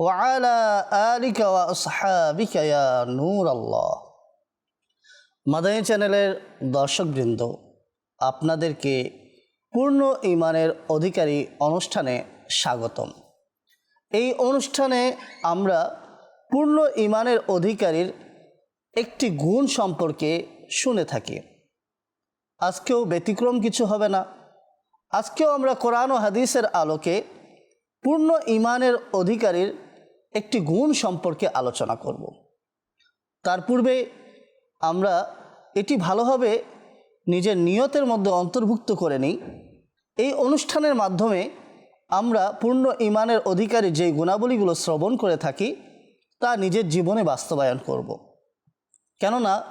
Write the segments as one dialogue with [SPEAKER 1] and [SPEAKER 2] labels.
[SPEAKER 1] ওয়া আসহাবিকা ইয়া নূর আল্লাহ মাদানী চ্যানেলের দর্শকবৃন্দ, আপনাদেরকে পূর্ণ ইমানের অধিকারী অনুষ্ঠানে স্বাগতম। এই অনুষ্ঠানে আমরা পূর্ণ ইমানের অধিকারীর একটি গুণ সম্পর্কে শুনে থাকি। আজকেও ব্যতিক্রম কিছু হবে না। আজকেও আমরা কোরআন ও হাদিসের আলোকে পূর্ণ ইমানের অধিকারীর একটি গুণ সম্পর্কে আলোচনা করব। তার পূর্বে আমরা এটি ভালোভাবে নিজের নিয়তের মধ্যে অন্তর্ভুক্ত করে নিই। এই অনুষ্ঠানের মাধ্যমে আমরা পূর্ণ ইমানের অধিকারী যে গুণাবলীগুলো শ্রবণ করে থাকি, তা নিজের জীবনে বাস্তবায়ন করব। কেননা,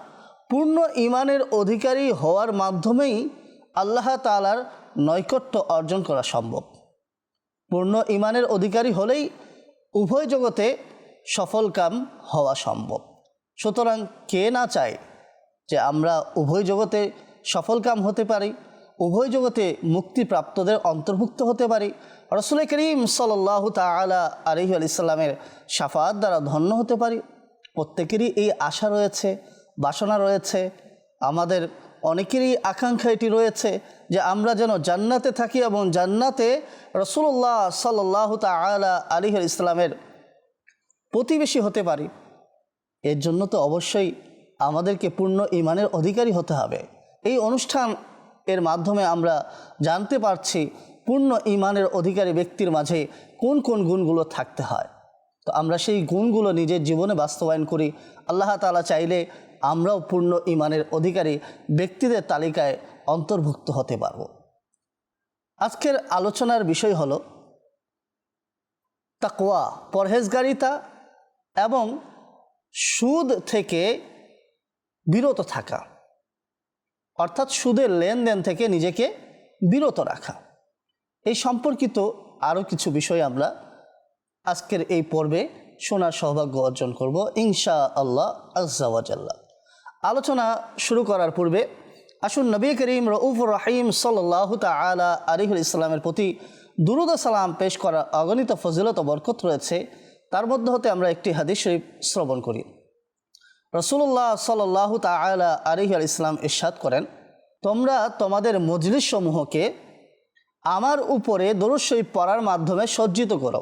[SPEAKER 1] পূর্ণ ইমানের অধিকারী হওয়ার মাধ্যমেই আল্লাহ তালার নৈকট্য অর্জন করা সম্ভব। পূর্ণ ইমানের অধিকারী হলেই উভয় জগতে সফলকাম হওয়া সম্ভব। সুতরাং কে না চায় যে আমরা উভয় জগতে সফলকাম হতে পারি, উভয় জগতে মুক্তিপ্রাপ্তদের অন্তর্ভুক্ত হতে পারি, রসুল করিম সাল্লাহ তালা আলহি আলিয়াল্লামের সাফাত দ্বারা ধন্য হতে পারি। প্রত্যেকেরই এই আশা রয়েছে, বাসনা রয়েছে, আমাদের অনেকেরই আকাঙ্ক্ষা এটি রয়েছে যে আমরা যেন জান্নাতে থাকি এবং জান্নাতে রসুল্লাহ সাল্লাহ তালা আলী ইসলামের প্রতিবেশী হতে পারি, এর জন্য তো অবশ্যই আমাদেরকে পূর্ণ ইমানের অধিকারী হতে হবে। এই অনুষ্ঠান এর মাধ্যমে আমরা জানতে পারছি পূর্ণ ইমানের অধিকারী ব্যক্তির মাঝে কোন কোন গুণগুলো থাকতে হয়। তো আমরা সেই গুণগুলো নিজের জীবনে বাস্তবায়ন করি। আল্লাহ তালা চাইলে আমরাও পূর্ণ ইমানের অধিকারী ব্যক্তিদের তালিকায় অন্তর্ভুক্ত হতে পারব। আজকের আলোচনার বিষয় হল তাকোয়া পরহেজগারিতা এবং সুদ থেকে বিরত থাকা। অর্থাৎ সুদের লেনদেন থেকে নিজেকে বিরত রাখা। এই সম্পর্কিত আরও কিছু বিষয় আমরা আজকের এই পর্বে শোনার সৌভাগ্য অর্জন করব ইনশা আল্লাহ আজাল্লাহ আলোচনা শুরু করার পূর্বে আসুন নবী করিম রউফুর রাহিম সাল্লাহ তালা আলিহুল ইসলামের প্রতি দুরুদ সালাম পেশ করার অগণিত ফজিলত বরকত রয়েছে। তার মধ্যে হতে আমরা একটি হাদিস শরীফ শ্রবণ করি। রসুল্লাহ সাল্লাহ তালা আলিহ আল ইসলাম ইরশাদ করেন, তোমরা তোমাদের মজলিস সমূহকে আমার উপরে দরুদ শরীফ পড়ার মাধ্যমে সজ্জিত করো।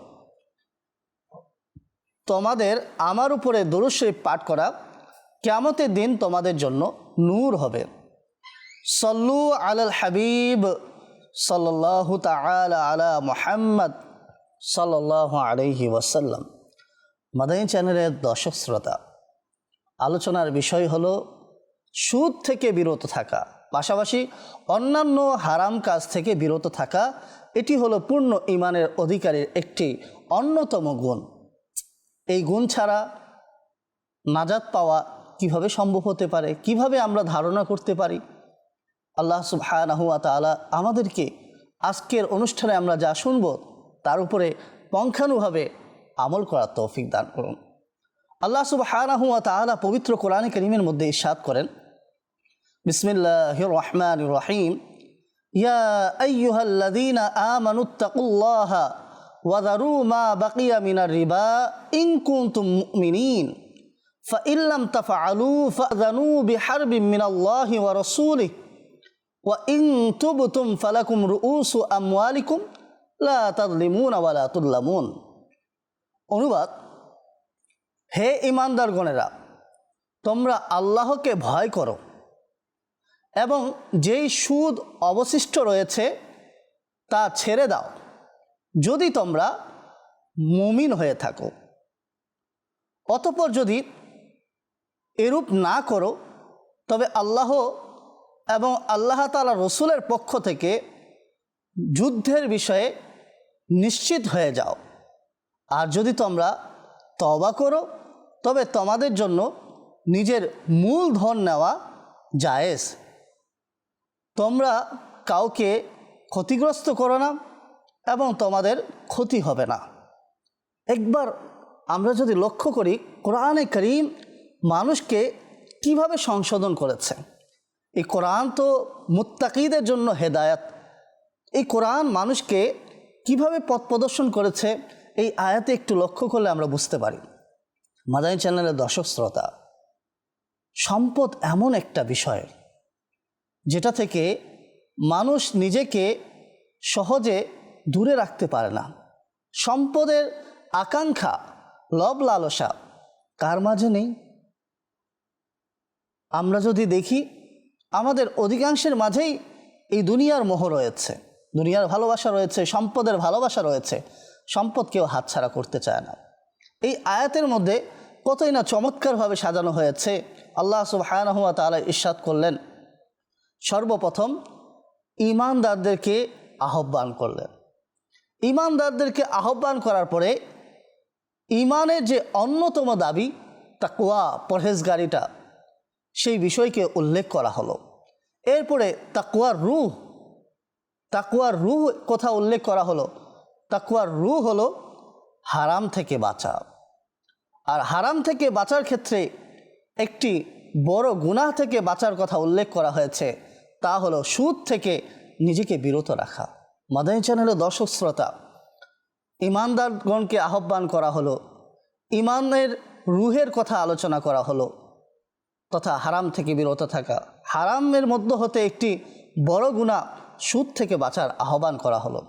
[SPEAKER 1] তোমাদের আমার উপরে দরুদ শরীফ পাঠ করা কেমতের দিন তোমাদের জন্য নূর হবে। সল্লু আলাল হাবিব সাল্লাহ তালা আলা মোহাম্মদ সাল্লাহ আলহি ওয়াসাল্লাম। মাদানী চ্যানেলের দর্শক শ্রোতা, আলোচনার বিষয় হলো সুদ থেকে বিরত থাকা, পাশাপাশি অন্যান্য হারাম কাজ থেকে বিরত থাকা, এটি হলো পূর্ণ ইমানের অধিকারীর একটি অন্যতম গুণ। এই গুণ ছাড়া নাজাত পাওয়া কীভাবে সম্ভব হতে পারে, কীভাবে আমরা ধারণা করতে পারি আল্লাহ সুবহানাহুয়া তালা আমাদেরকে আজকের অনুষ্ঠানে আমরা যা শুনব তার উপরে পঙ্খানুভাবে আমল করার তৌফিক দান করুন আল্লাহ সুবহানাহুয়া তালা পবিত্র কোরআন করিমের মধ্যে ইসাদ করেন বিসমিল্লাহ রহমান রহিম ইয়া আইয়ুহাল্লাযীনা আমানুত্তাকুল্লাহা ওয়াদারু মা বাকিয়া মিনার রিবা ইন কুনতুম মুমিনিন فإن لم تفعلوا فأذنوا بحرب من الله ورسوله ওয়া ইং তুবতুম ফালাকুম রুউসু আমওয়ালিকুম লা তাদলিমুন ওয়ালা অনুবাদ, হে ইমানদারগণেরা তোমরা আল্লাহকে ভয় করো এবং যেই সুদ অবশিষ্ট রয়েছে তা ছেড়ে দাও যদি তোমরা মুমিন হয়ে থাকো। অতপর যদি এরূপ না করো, তবে আল্লাহ এবং আল্লাহ তালা রসুলের পক্ষ থেকে যুদ্ধের বিষয়ে নিশ্চিত হয়ে যাও। আর যদি তোমরা তবা করো, তবে তোমাদের জন্য নিজের মূল ধন নেওয়া জায়েজ। তোমরা কাউকে ক্ষতিগ্রস্ত করো না এবং তোমাদের ক্ষতি হবে না। একবার আমরা যদি লক্ষ্য করি, কোরআনে করিম মানুষকে কীভাবে সংশোধন করেছে? এই কোরআন তো মুত্তাকিদের জন্য হেদায়াত। এই কোরআন মানুষকে কীভাবে পথ প্রদর্শন করেছে, এই আয়াতে একটু লক্ষ্য করলে আমরা বুঝতে পারি। মাদানী চ্যানেলের দর্শক শ্রোতা, সম্পদ এমন একটা বিষয়, যেটা থেকে মানুষ নিজেকে সহজে দূরে রাখতে পারে না। সম্পদের আকাঙ্ক্ষা, লব লালসা, কার মাঝে নেই? আমরা যদি দেখি আমাদের অধিকাংশের মাঝেই এই দুনিয়ার মোহ রয়েছে। দুনিয়ার ভালোবাসা রয়েছে, সম্পদের ভালোবাসা রয়েছে। সম্পদ কেউ হাতছাড়া করতে চায় না। এই আয়াতের মধ্যে কতই না চমৎকারভাবে সাজানো হয়েছে। আল্লাহ সুবাহানহুয়া তালা ইস্বাদ করলেন, সর্বপ্রথম ইমানদারদেরকে আহ্বান করলেন। ইমানদারদেরকে আহ্বান করার পরে ইমানের যে অন্যতম দাবি তা তাকুয়া পরহেজগারিটা সেই বিষয়কে উল্লেখ করা হলো। এরপরে তাকুয়ার রুহ তাকুয়ার রুহ কথা উল্লেখ করা হলো। তাকুয়ার রুহ হলো হারাম থেকে বাঁচা। আর হারাম থেকে বাঁচার ক্ষেত্রে একটি বড় গুনাহ থেকে বাঁচার কথা উল্লেখ করা হয়েছে, তা হলো সুদ থেকে নিজেকে বিরত রাখা। মাদানী চ্যানেলের দর্শক শ্রোতা, ইমানদারগণকে আহ্বান করা হলো, ইমানের রুহের কথা আলোচনা করা হলো তথা হারাম থেকে বিরত থাকা। হারামের মধ্য হতে একটি বড় গুণা সুদ থেকে বাঁচার আহ্বান করা হলো।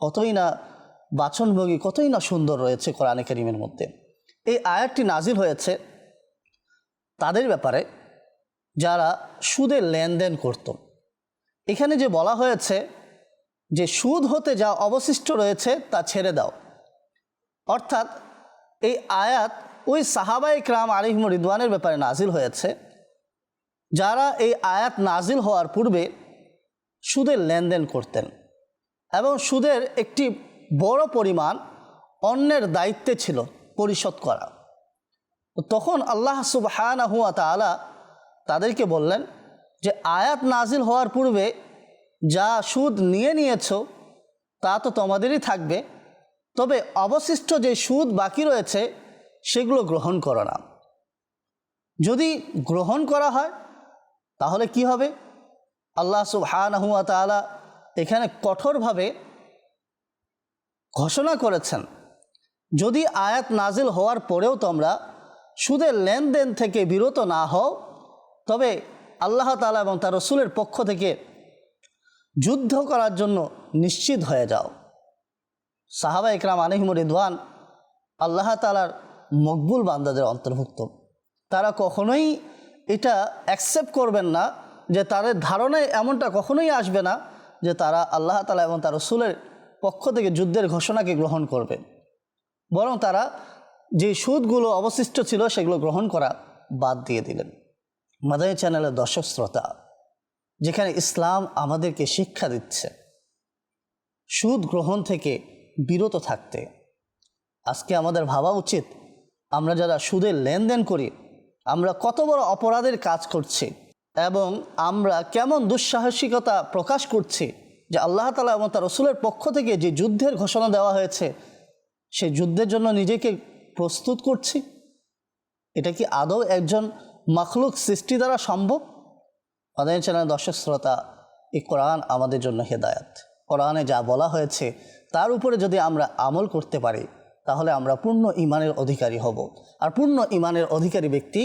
[SPEAKER 1] কতই না বাচনভোগী কতই না সুন্দর রয়েছে কোরআনে করিমের মধ্যে। এই আয়াতটি নাজিল হয়েছে তাদের ব্যাপারে যারা সুদের লেনদেন করত। এখানে যে বলা হয়েছে যে সুদ হতে যা অবশিষ্ট রয়েছে তা ছেড়ে দাও। অর্থাৎ এই আয়াত ওই সাহাবাই ক্রাম আলিহিম রিদওয়ানের ব্যাপারে নাজিল হয়েছে, যারা এই আয়াত নাজিল হওয়ার পূর্বে সুদের লেনদেন করতেন এবং সুদের একটি বড় পরিমাণ অন্যের দায়িত্বে ছিল পরিশোধ করা। তখন আল্লাহ সুবহানা হুয়া তালা তাদেরকে বললেন যে, আয়াত নাজিল হওয়ার পূর্বে যা সুদ নিয়ে নিয়েছ, তা তো তোমাদেরই থাকবে। তবে অবশিষ্ট যে সুদ বাকি রয়েছে সেগুলো গ্রহণ করো না। যদি গ্রহণ করা হয়, তাহলে কি হবে? আল্লাহ সুবহানাহুয়া তাআলা এখানে কঠোরভাবে ঘোষণা করেছেন, যদি আয়াত নাজিল হওয়ার পরেও তোমরা সুদের লেনদেন থেকে বিরত না হও, তবে আল্লাহ তালা এবং তার রসুলের পক্ষ থেকে যুদ্ধ করার জন্য নিশ্চিত হয়ে যাও। সাহাবা ইকরাম আলহিম রিদওয়ান আল্লাহ তালার মকবুল বান্দাদের অন্তর্ভুক্ত। তারা কখনোই এটা অ্যাকসেপ্ট করবেন না যে তাদের ধারণায় এমনটা কখনোই আসবে না যে তারা আল্লাহ তালা এবং তার রসুলের পক্ষ থেকে যুদ্ধের ঘোষণাকে গ্রহণ করবে। বরং তারা যে সুদগুলো অবশিষ্ট ছিল সেগুলো গ্রহণ করা বাদ দিয়ে দিলেন। মাদানী চ্যানেলের দর্শক শ্রোতা, যেখানে ইসলাম আমাদেরকে শিক্ষা দিচ্ছে, সুদ গ্রহণ থেকে বিরত থাকতে। আজকে আমাদের ভাবা উচিত আমরা যারা সুদের লেনদেন করি, আমরা কত বড় অপরাধের কাজ করছি এবং আমরা কেমন দুঃসাহসিকতা প্রকাশ করছি যে আল্লাহ তালা এবং তার রসুলের পক্ষ থেকে যে যুদ্ধের ঘোষণা দেওয়া হয়েছে সেই যুদ্ধের জন্য নিজেকে প্রস্তুত করছি? এটা কি আদৌ একজন মখলুক সৃষ্টি দ্বারা সম্ভব? আমাদের চ্যানেল দর্শক শ্রোতা, এই কোরআন আমাদের জন্য হেদায়াত। কোরআনে যা বলা হয়েছে, তার উপরে যদি আমরা আমল করতে পারি তাহলে আমরা পূর্ণ ইমানের অধিকারী হব। আর পূর্ণ ইমানের অধিকারী ব্যক্তি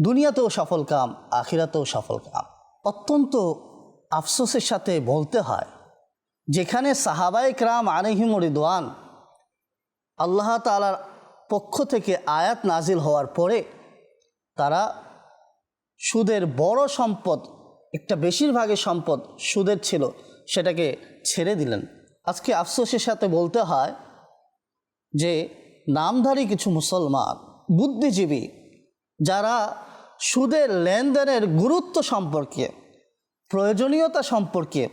[SPEAKER 1] দুনিয়াতেও সফল কাম, আখিরাতেও সফল কাম। অত্যন্ত আফসোসের সাথে বলতে হয়, যেখানে সাহাবাই ক্রাম আলহিম রিদওয়ান আল্লাহ তালার পক্ষ থেকে আয়াত নাজিল হওয়ার পরে তারা সুদের বড় সম্পদ, একটা বেশিরভাগের সম্পদ সুদের ছিল, সেটাকে ছেড়ে দিলেন। আজকে আফসোসের সাথে বলতে হয় যে নামধারী কিছু মুসলমান বুদ্ধিজীবী যারা সুদের লেনদেনের গুরুত্ব সম্পর্কে, প্রয়োজনীয়তা সম্পর্কে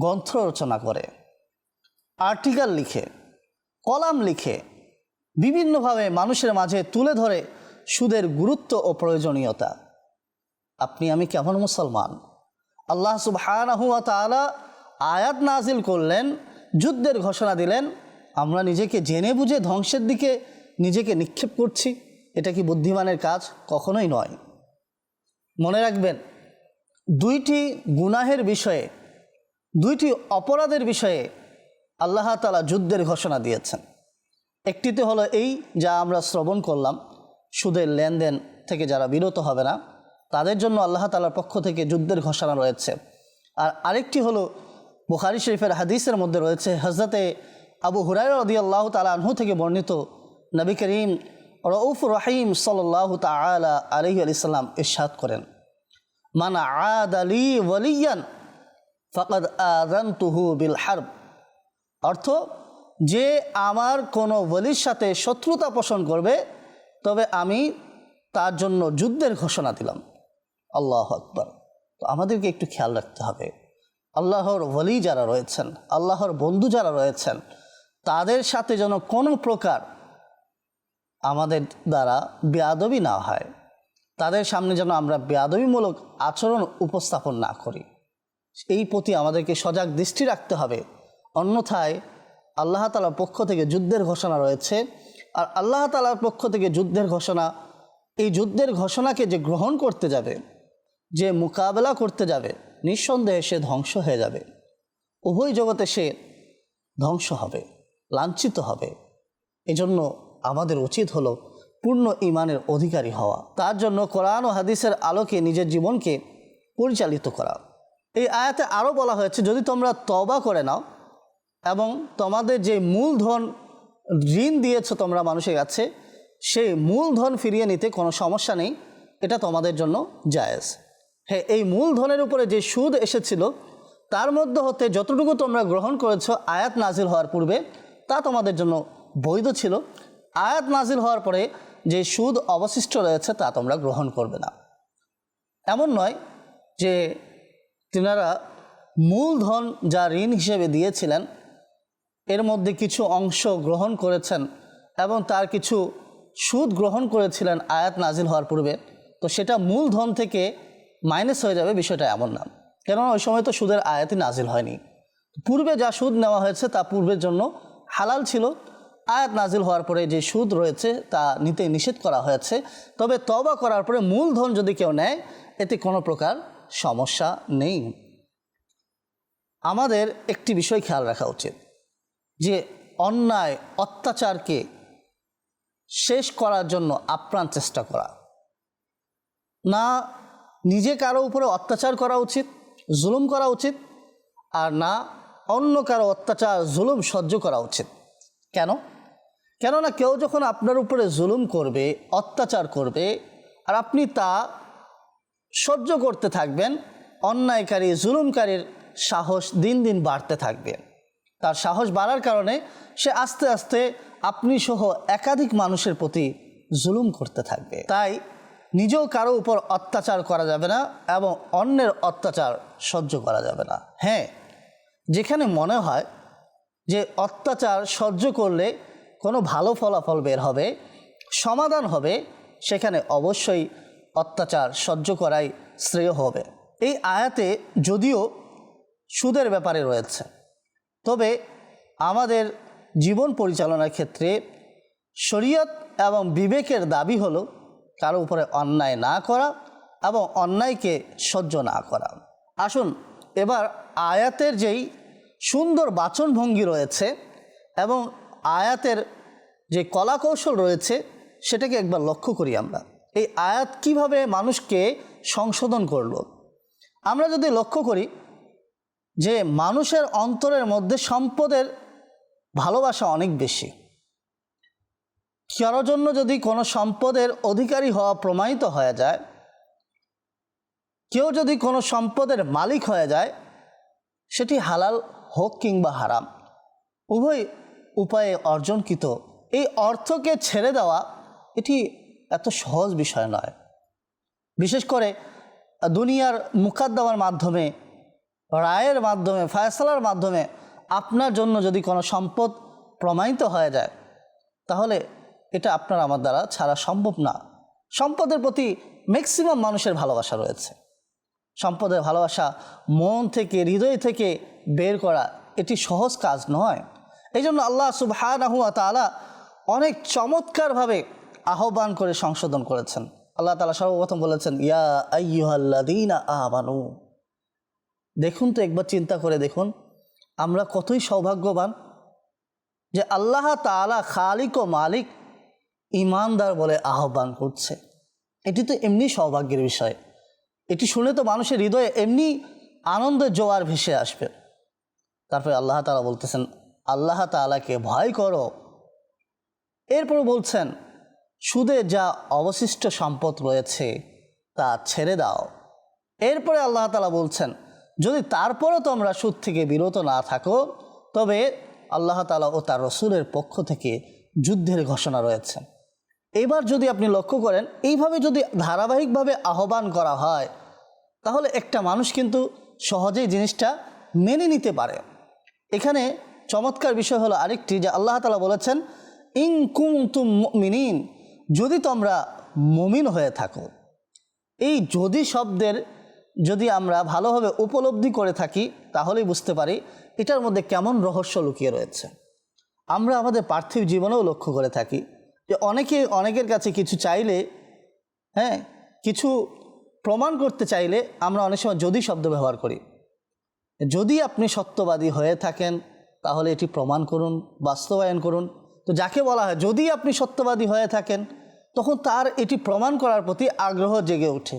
[SPEAKER 1] গ্রন্থ রচনা করে। আর্টিকেল লিখে, কলাম লিখে বিভিন্নভাবে মানুষের মাঝে তুলে ধরে সুদের গুরুত্ব ও প্রয়োজনীয়তা। আপনি, আমি কেমন মুসলমান? আল্লাহ তাআলা আয়াত নাজিল করলেন, যুদ্ধের ঘোষণা দিলেন আমরা নিজেকে জেনে বুঝে ধ্বংসের দিকে নিজেকে নিক্ষেপ করছি, এটা কি বুদ্ধিমানের কাজ? কখনোই নয়। মনে রাখবেন, দুইটি গুনাহের বিষয়ে, দুইটি অপরাধের বিষয়ে আল্লাহ তালা যুদ্ধের ঘোষণা দিয়েছেন। একটিতে হলো এই যা আমরা শ্রবণ করলাম, সুদের লেনদেন থেকে যারা বিরত হবে না, তাদের জন্য আল্লাহ তালার পক্ষ থেকে যুদ্ধের ঘোষণা রয়েছে। আর আরেকটি হলো বুখারি শরীফের হাদিসের মধ্যে রয়েছে হজরতে আবু হুরাই রদি আল্লাহ তালা আনহু থেকে বর্ণিত নবী করিম রউফ রহিম সাল্লাহ তালা আলহি আলিয়াল্লাম ইরশাদ করেন। মান আদ আলী ওয়ালিয়ান ফকদ আদান্তুহু বিল হার্ব। অর্থ, যে আমার কোনো বলির সাথে শত্রুতা পোষণ করবে, তবে আমি তার জন্য যুদ্ধের ঘোষণা দিলাম। আল্লাহ আকবর। তো আমাদেরকে একটু খেয়াল রাখতে হবে। আল্লাহর ওলি যারা রয়েছেন, আল্লাহর বন্ধু যারা রয়েছেন তাদের সাথে যেন কোনো প্রকার আমাদের দ্বারা বেয়াদবি না হয়, তাদের সামনে যেন আমরা বেয়াদবিমূলক আচরণ উপস্থাপন না করি। এই প্রতি আমাদেরকে সজাগ দৃষ্টি রাখতে হবে। অন্যথায় আল্লাহ তালার পক্ষ থেকে যুদ্ধের ঘোষণা রয়েছে। আর আল্লাহ তালার পক্ষ থেকে যুদ্ধের ঘোষণা, এই যুদ্ধের ঘোষণাকে যে গ্রহণ করতে যাবে, যে মোকাবেলা করতে যাবে, নিঃসন্দেহে সে ধ্বংস হয়ে যাবে। উভয় জগতে সে ধ্বংস হবে। লাঞ্ছিত হবে। এজন্য আমাদের উচিত হলো পূর্ণ ইমানের অধিকারী হওয়া। তার জন্য কোরআন ও হাদিসের আলোকে নিজের জীবনকে পরিচালিত করা। এই আয়াতে আরও বলা হয়েছে, যদি তোমরা তবা করে নাও এবং তোমাদের যে মূলধন ঋণ দিয়েছ তোমরা মানুষের কাছে সেই মূলধন ফিরিয়ে নিতে কোনো সমস্যা নেই। এটা তোমাদের জন্য জায়েজ। হ্যাঁ এই মূলধনের উপরে যে সুদ এসেছিল, তার মধ্যে হতে যতটুকু তোমরা গ্রহণ করেছ, আয়াত নাজিল হওয়ার পূর্বে তা তোমাদের জন্য বৈধ ছিল। আয়াত নাজিল হওয়ার পরে যে সুদ অবশিষ্ট রয়েছে তা তোমরা গ্রহণ করবে না। এমন নয় যে তিনারা মূলধন যা ঋণ হিসেবে দিয়েছিলেন, এর মধ্যে কিছু অংশ গ্রহণ করেছেন এবং তার কিছু সুদ গ্রহণ করেছিলেন আয়াত নাজিল হওয়ার পূর্বে, তো সেটা মূলধন থেকে মাইনাস হয়ে যাবে বিষয়টা এমন না। কেননা ওই সময় তো সুদের আয়াতই নাজিল হয়নি। পূর্বে যা সুদ নেওয়া হয়েছে তা পূর্বের জন্য হালাল ছিল। আয়াত নাজিল হওয়ার পরে যে সুদ রয়েছে তা নিতে নিষেধ করা হয়েছে। তবে তবা করার পরে মূলধন যদি কেউ নেয়, এতে কোনো প্রকার সমস্যা নেই। আমাদের একটি বিষয় খেয়াল রাখা উচিত, যে অন্যায়, অত্যাচারকে শেষ করার জন্য আপ্রাণ চেষ্টা করা। না, নিজে কারও উপরে অত্যাচার করা উচিত, জুলুম করা উচিত, আর না অন্য কারও অত্যাচার, জুলুম সহ্য করা উচিত। কেন? কেননা কেউ যখন আপনার উপরে জুলুম করবে, অত্যাচার করবে, আর আপনি তা সহ্য করতে থাকবেন, অন্যায়কারী, জুলুমকারীর সাহস দিন দিন বাড়তে থাকবে। তার সাহস বাড়ার কারণে সে আস্তে আস্তে আপনি সহ একাধিক মানুষের প্রতি জুলুম করতে থাকবে। তাই নিজেও কারও উপর অত্যাচার করা যাবে না এবং অন্যের অত্যাচার সহ্য করা যাবে না। হ্যাঁ যেখানে মনে হয় যে অত্যাচার সহ্য করলে কোনো ভালো ফলাফল বের হবে, সমাধান হবে, সেখানে অবশ্যই অত্যাচার সহ্য করাই শ্রেয় হবে। এই আয়াতে যদিও সুদের ব্যাপারে রয়েছে, তবে আমাদের জীবন পরিচালনার ক্ষেত্রে শরীয়ত এবং বিবেকের দাবি হলো কারও উপরে অন্যায় না করা এবং অন্যায়কে সহ্য না করা। আসুন এবার আয়াতের যেই সুন্দর বাচনভঙ্গি রয়েছে এবং আয়াতের যে কলাকৌশল রয়েছে, সেটাকে একবার লক্ষ্য করি আমরা। এই আয়াত কীভাবে মানুষকে সংশোধন করল? আমরা যদি লক্ষ্য করি যে মানুষের অন্তরের মধ্যে সম্পদের ভালোবাসা অনেক বেশি। কারোর জন্য যদি কোনো সম্পদের অধিকারী হওয়া প্রমাণিত হয়ে যায় কেউ যদি কোনো সম্পদের মালিক হয়ে যায়, সেটি হালাল হোক কিংবা হারাম, উভয় উপায়ে অর্জনকৃত। এই অর্থকে ছেড়ে দেওয়া এটি এত সহজ বিষয় নয়। বিশেষ করে দুনিয়ার মুকাদ্দমার মাধ্যমে, রায়ের মাধ্যমে, ফয়সলার মাধ্যমে আপনার জন্য যদি কোনো সম্পদ প্রমাণিত হয়ে যায়, তাহলে এটা আপনার আমার দ্বারা ছাড়া সম্ভব না। সম্পদের প্রতি ম্যাক্সিমাম মানুষের ভালোবাসা রয়েছে। সম্পদের ভালোবাসা, মন থেকে, হৃদয় থেকে বের করা এটি সহজ কাজ নয়। এই জন্য আল্লাহ সুবহানাহুয়া তাআলা অনেক চমৎকারভাবে আহ্বান করে সংশোধন করেছেন। আল্লাহ তালা সর্বপ্রথম বলেছেন, ইয়া আইয়ুহাল্লাযীনা আমানু। দেখুন তো, একবার চিন্তা করে দেখুন, আমরা কতই সৌভাগ্যবান যে আল্লাহ তাআলা খালিক ও মালিক ইমানদার বলে আহ্বান করছে। এটি তো এমনি সৌভাগ্যের বিষয়। এটি শুনে তো মানুষের হৃদয়ে এমনি আনন্দের জোয়ার ভেসে আসবে। তারপরে আল্লাহ তাআলা বলতেছেন, আল্লাহ তাআলাকে ভয় করো। এরপর বলছেন, সুদে যা অবশিষ্ট সম্পদ রয়েছে, তা ছেড়ে দাও। এরপরে আল্লাহ তালা বলছেন, যদি তারপরও তোমরা সুদ থেকে বিরত না থাকো, তবে আল্লাহ তাআলা ও তার রসুলের পক্ষ থেকে যুদ্ধের ঘোষণা রয়েছে। এবার যদি আপনি লক্ষ্য করেন, এইভাবে যদি ধারাবাহিকভাবে আহ্বান করা হয়, তাহলে একটা মানুষ কিন্তু সহজেই জিনিসটা মেনে নিতে পারে। এখানে চমৎকার বিষয় হলো আরেকটি যে আল্লাহ তালা বলেছেন ইং কুম তুম মিনিন যদি তোমরা মমিন হয়ে থাকো। এই যদি শব্দের যদি আমরা ভালোভাবে উপলব্ধি করে থাকি, তাহলেই বুঝতে পারি এটার মধ্যে কেমন রহস্য লুকিয়ে রয়েছে। আমরা আমাদের পার্থিব জীবনেও লক্ষ্য করে থাকি। যে অনেকে, অনেকের কাছে কিছু চাইলে হ্যাঁ কিছু প্রমাণ করতে চাইলে আমরা অনেক সময় যদি শব্দ ব্যবহার করি। যদি আপনি সত্যবাদী হয়ে থাকেন, তাহলে এটি প্রমাণ করুন, বাস্তবায়ন করুন। তো যাকে বলা হয়, যদি আপনি সত্যবাদী হয়ে থাকেন, তখন তার এটি প্রমাণ করার প্রতি আগ্রহ জেগে ওঠে।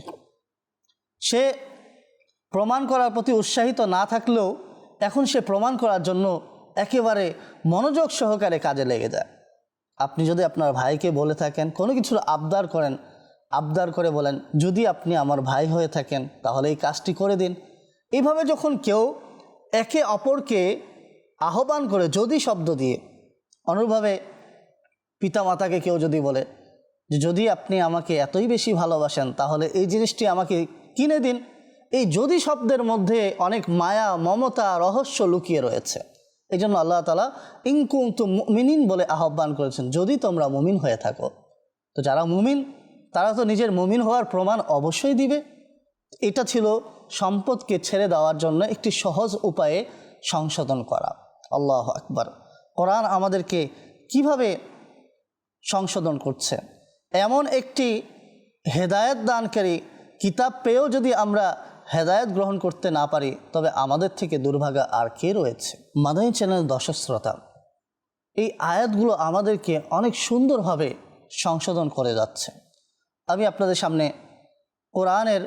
[SPEAKER 1] সে প্রমাণ করার প্রতি উৎসাহিত না থাকলেও, এখন সে প্রমাণ করার জন্য একেবারে মনোযোগ সহকারে কাজে লেগে যায়। আপনি যদি আপনার ভাইকে বলে থাকেন, কোনো কিছুর আবদার করেন, আবদার করে বলেন, যদি আপনি আমার ভাই হয়ে থাকেন, তাহলে এই কাজটি করে দিন। এইভাবে যখন কেউ একে অপরকে আহ্বান করে যদি শব্দ দিয়ে, অনুরূপভাবে পিতামাতাকে কেউ যদি বলে যে, যদি আপনি আমাকে এতই বেশি ভালোবাসেন, তাহলে এই জিনিসটি আমাকে কিনে দিন। এই যদি শব্দের মধ্যে অনেক মায়া, মমতা, রহস্য লুকিয়ে রয়েছে। এই জন্য আল্লাহ তালা ইনকুম তু মিনিন বলে আহ্বান করেছেন, যদি তোমরা মুমিন হয়ে থাকো। তো যারা মুমিন, তারা তো নিজের মুমিন হওয়ার প্রমাণ অবশ্যই দিবে। এটা ছিল সম্পদকে ছেড়ে দেওয়ার জন্য একটি সহজ উপায়ে সংশোধন করা। আল্লাহ আকবার। কোরআন আমাদেরকে কীভাবে সংশোধন করছে? এমন একটি হেদায়েত দানকারী কিতাব পেয়েও যদি আমরা হেদায়েত গ্রহণ করতে না পারি, তবে আমাদের থেকে দুর্ভাগা আর কে রয়েছে? মাদানী চ্যানেল দর্শক এই আয়াতগুলো আমাদেরকে অনেক সুন্দরভাবে সংশোধন করে যাচ্ছে। আমি আপনাদের সামনে কোরআনের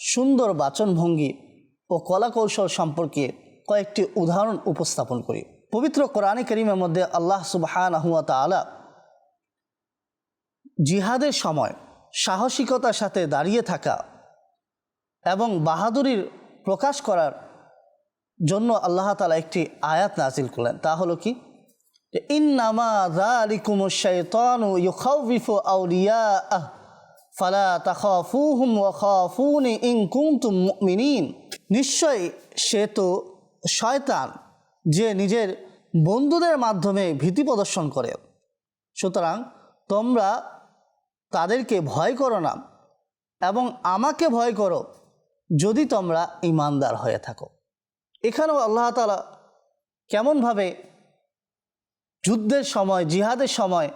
[SPEAKER 1] সুন্দর বাচনভঙ্গি ও কলাকৌশল সম্পর্কে কয়েকটি উদাহরণ উপস্থাপন করি। পবিত্র কোরআনে করিমের মধ্যে আল্লাহ সুবহান আহুয়া তালা জিহাদের সময় সাহসিকতার সাথে দাঁড়িয়ে থাকা এবং বাহাদুরির প্রকাশ করার জন্য আল্লাহ তালা একটি আয়াত নাজিল করলেন। তা হলো কি? নিশ্চয় সে তো শয়তান, যে নিজের বন্ধুদের মাধ্যমে ভীতি প্রদর্শন করে। সুতরাং তোমরা তাদেরকে ভয় করো না এবং আমাকে ভয় করো। যদি তোমরা ইমানদার হয়ে থাকো। এখানেও আল্লাহ তালা কেমনভাবে যুদ্ধের সময়, জিহাদের সময়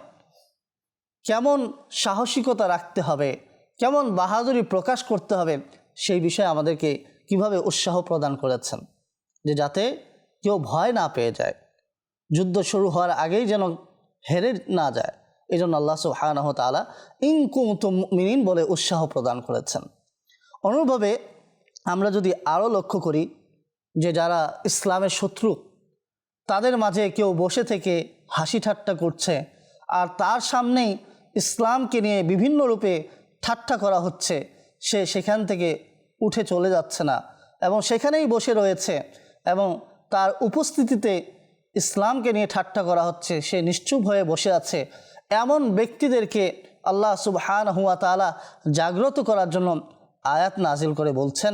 [SPEAKER 1] কেমন সাহসিকতা রাখতে হবে, কেমন বাহাদুরি প্রকাশ করতে হবে, সেই বিষয়ে আমাদেরকে কীভাবে উৎসাহ প্রদান করেছেন। যে যাতে কেউ ভয় না পেয়ে যায়। যুদ্ধ শুরু হওয়ার আগেই যেন হেরে না যায়। এই জন্য আল্লাহ সুহানাহ তালা ইনকুম মিনিন বলে উৎসাহ প্রদান করেছেন। অনুরূপভাবে আমরা যদি আরও লক্ষ্য করি যে যারা ইসলামের শত্রু, তাদের মাঝে কেউ বসে থেকে হাসি ঠাট্টা করছে আর তার সামনেই ইসলামকে নিয়ে বিভিন্ন রূপে ঠাট্টা করা হচ্ছে, সে সেখান থেকে উঠে চলে যাচ্ছে না এবং সেখানেই বসে রয়েছে এবং তার উপস্থিতিতে ইসলামকে নিয়ে ঠাট্টা করা হচ্ছে, সে নিশ্চুপ হয়ে বসে আছে। এমন ব্যক্তিদেরকে আল্লাহ সুবহান হুয়া তালা জাগ্রত করার জন্য আয়াত নাজিল করে বলছেন।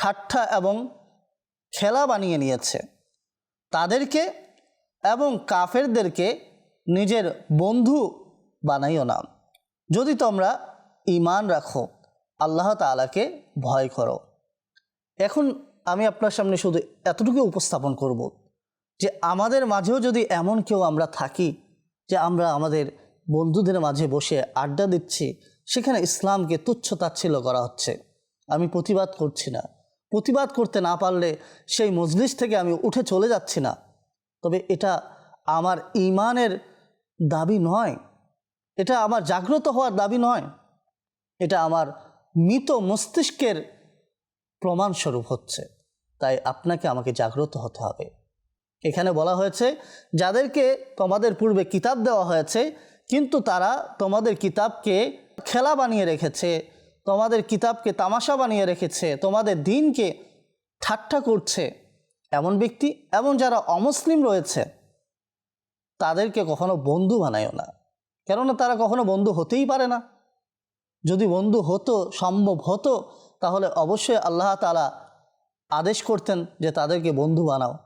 [SPEAKER 1] ঠাট্টা এবং খেলা বানিয়ে নিয়েছে। তাদেরকে এবং কাফেরদেরকে নিজের বন্ধু বানাইও না। যদি তোমরা ইমান রাখো, আল্লাহ তালাকে ভয় করো। এখন আমি আপনার সামনে শুধু এতটুকু উপস্থাপন করব যে আমাদের মাঝেও যদি এমন কেউ আমরা থাকি, যে আমরা আমাদের বন্ধুদের মাঝে বসে আড্ডা দিচ্ছি, সেখানে ইসলামকে তুচ্ছ তাচ্ছিল্য করা হচ্ছে। আমি প্রতিবাদ করছি না। প্রতিবাদ করতে না পারলে সেই মজলিস থেকে আমি উঠে চলে যাচ্ছি না। তবে এটা আমার ইমানের দাবি নয়। এটা আমার জাগ্রত হওয়ার দাবি নয়। এটা আমার মৃত মস্তিষ্কের প্রমাণস্বরূপ হচ্ছে। তাই আপনাকে আমাকে জাগ্রত হতে হবে। এখানে বলা হয়েছে, যাদেরকে তোমাদের পূর্বে কিতাব দেওয়া হয়েছে, কিন্তু তারা তোমাদের কিতাবকে খেলা বানিয়ে রেখেছে তোমাদের কিতাবকে তামাশা বানিয়ে রেখেছে, তোমাদের দিনকে ঠাট্টা করছে। এমন ব্যক্তি এবং যারা অমুসলিম রয়েছে, তাদেরকে কখনো বন্ধু বানায়ও না। কেননা তারা কখনো বন্ধু হতেই পারে না। যদি বন্ধু হতো, সম্ভব হতো, তাহলে অবশ্যই আল্লাহ তালা আদেশ করতেন যে তাদেরকে বন্ধু বানাও।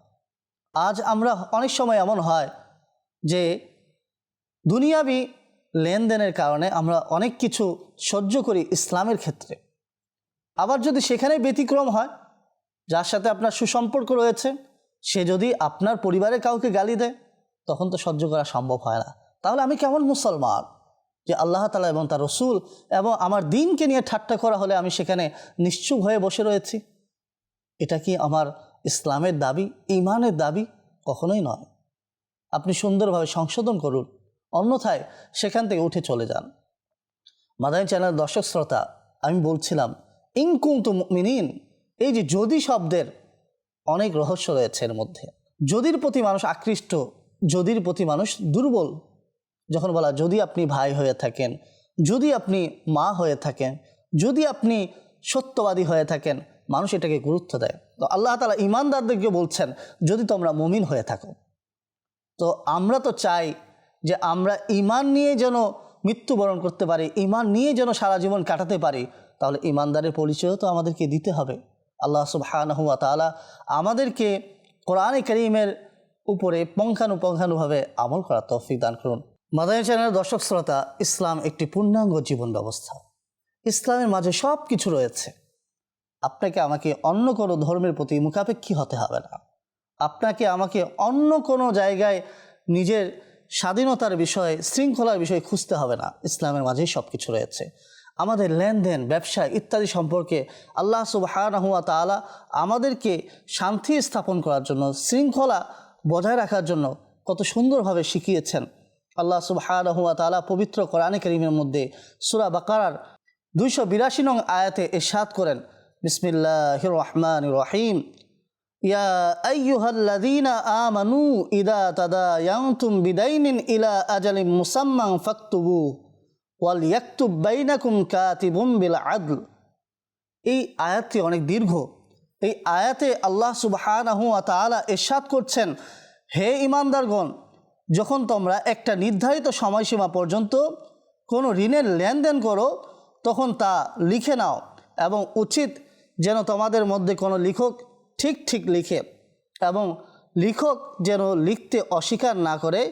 [SPEAKER 1] আজ আমরা অনেক সময় এমন হয় যে দুনিয়াবি লেনদেনের কারণে আমরা অনেক কিছু সহ্য করি ইসলামের ক্ষেত্রে। আবার যদি সেখানে ব্যতিক্রম হয়, যার সাথে আপনার সুসম্পর্ক রয়েছে, সে যদি আপনার পরিবারের কাউকে গালি দেয়, তখন তো সহ্য করা সম্ভব হয় না। তাহলে আমি কেমন মুসলমান? যে আল্লাহ তালা এবং তার রসুল এবং আমার দিনকে নিয়ে ঠাট্টা করা হলে আমি সেখানে নিশ্চুপ হয়ে বসে রয়েছি? এটা কি আমার ইসলামের দাবি ইমানের দাবি? কখনোই নয়। আপনি সুন্দরভাবে সংশোধন করুন। অন্যথায় সেখান থেকে উঠে চলে যান। মাদানী চ্যানেলের দর্শক শ্রোতা, আমি বলছিলাম ইনকুম তু মিনিন এই যে যদি শব্দের অনেক রহস্য রয়েছে এর মধ্যে। যদির প্রতি মানুষ আকৃষ্ট, যদির প্রতি মানুষ দুর্বল। যখন বলা, যদি আপনি ভাই হয়ে থাকেন, যদি আপনি মা হয়ে থাকেন, যদি আপনি সত্যবাদী হয়ে থাকেন, মানুষ এটাকে গুরুত্ব দেয়। তো আল্লাহ তালা ইমানদারদেরকে বলছেন, যদি তোমরা মমিন হয়ে থাকো। তো আমরা তো চাই যে আমরা ইমান নিয়ে যেন মৃত্যুবরণ করতে পারি ইমান নিয়ে যেন সারা জীবন কাটাতে পারি, তাহলে ইমানদারের পরিচয়ও তো আমাদেরকে দিতে হবে। আল্লাহ সুবাহানহুয়া তালা আমাদেরকে কোরআনে করিমের উপরে পঙ্খানুপঙ্খানুভাবে আমল করার তৌফিক দান করুন। মাদানী চ্যানেলের দর্শক শ্রোতা, ইসলাম একটি পূর্ণাঙ্গ জীবন ব্যবস্থা। ইসলামের মাঝে সব কিছু রয়েছে। আপনাকে আমাকে অন্য কোনো ধর্মের প্রতি মুখাপেক্ষী হতে হবে না। আপনাকে আমাকে অন্য কোনো জায়গায় নিজের স্বাধীনতার বিষয়ে, শৃঙ্খলার বিষয়ে খুঁজতে হবে না। ইসলামের মাঝেই সব কিছু রয়েছে। আমাদের লেনদেন, ব্যবসা ইত্যাদি সম্পর্কে আল্লাহ সুবাহানহুয়া তালা আমাদেরকে শান্তি স্থাপন করার জন্য, শৃঙ্খলা বজায় রাখার জন্য কত সুন্দরভাবে শিখিয়েছেন। আল্লাহ সুবাহানহুয়া তালা পবিত্র কোরআনে করিমের মধ্যে সুরা বাকারার দুইশো বিরাশি নং আয়াতে এরশাদ করেন বিসমিল্লাহ রহমান রহিম। ইয়া আইয়ুহাল্লাযীনা আমানু ইদা তাদায়ানতুম বিদাইনিন ইলা আজালিম মুসাম্মান ফাকতুবু ওয়াল ইয়াকতুব বাইনাকুম কাতিবুম বিল আদল। এই আয়াতটি অনেক দীর্ঘ। এই আয়াতে আল্লাহ সুবহানাহু ওয়া করছেন, হে ইমানদারগণ যখন তোমরা একটা নির্ধারিত সময়সীমা পর্যন্ত কোনো ঋণের লেনদেন করো, তখন তা লিখে নাও এবং উচিত যেন তোমাদের মধ্যে কোনো লেখক ঠিক ঠিক লিখে এবং লেখক যেন লিখতে অস্বীকার না করে,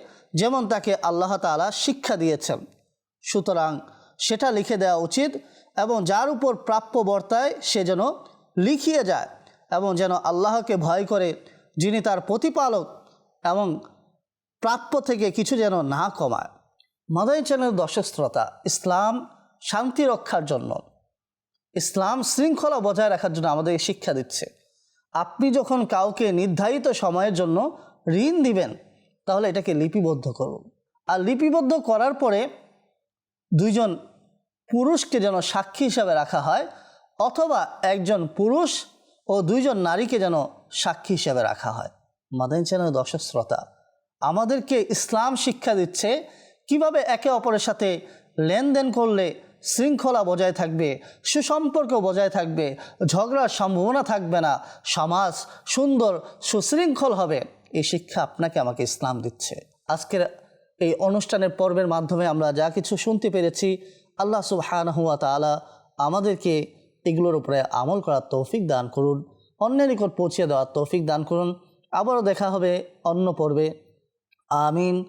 [SPEAKER 1] যেমন তাকে আল্লাহ তালা শিক্ষা দিয়েছেন। সুতরাং সেটা লিখে দেওয়া উচিত এবং যার উপর প্রাপ্য বর্তায় সে যেন লিখিয়ে যায় এবং যেন আল্লাহকে ভয় করে, যিনি তার প্রতিপালক এবং প্রাপ্য থেকে কিছু যেন না কমায়। মাদানী চ্যানেল দর্শক শ্রোতা, ইসলাম শান্তি রক্ষার জন্য, ইসলাম শৃঙ্খলা বজায় রাখার জন্য আমাদের শিক্ষা দিচ্ছে। আপনি যখন কাউকে নির্ধারিত সময়ের জন্য ঋণ দিবেন, তাহলে এটাকে লিপিবদ্ধ করুন। আর লিপিবদ্ধ করার পরে দুইজন পুরুষকে যেন সাক্ষী হিসাবে রাখা হয়, অথবা একজন পুরুষ ও দুইজন নারীকে যেন সাক্ষী হিসাবে রাখা হয়। মাদানী চ্যানেল দর্শক শ্রোতা, আমাদেরকে ইসলাম শিক্ষা দিচ্ছে কীভাবে একে অপরের সাথে লেনদেন করলে শৃঙ্খলা বজায় থাকবে, সুসম্পর্ক বজায় থাকবে, ঝগড়ার সম্ভাবনা থাকবে না, সমাজ সুন্দর, সুশৃঙ্খল হবে। এই শিক্ষা আপনাকে আমাকে ইসলাম দিচ্ছে। আজকের এই অনুষ্ঠানের পর্বের মাধ্যমে আমরা যা কিছু শুনতে পেরেছি, আল্লাহ সুবহানাহুয়া তাআলা আমাদেরকে এগুলোর উপরে আমল করার তৌফিক দান করুন। অন্যের নিকট পৌঁছে দেওয়ার তৌফিক দান করুন। আবারও দেখা হবে অন্য পর্বে। আমিন।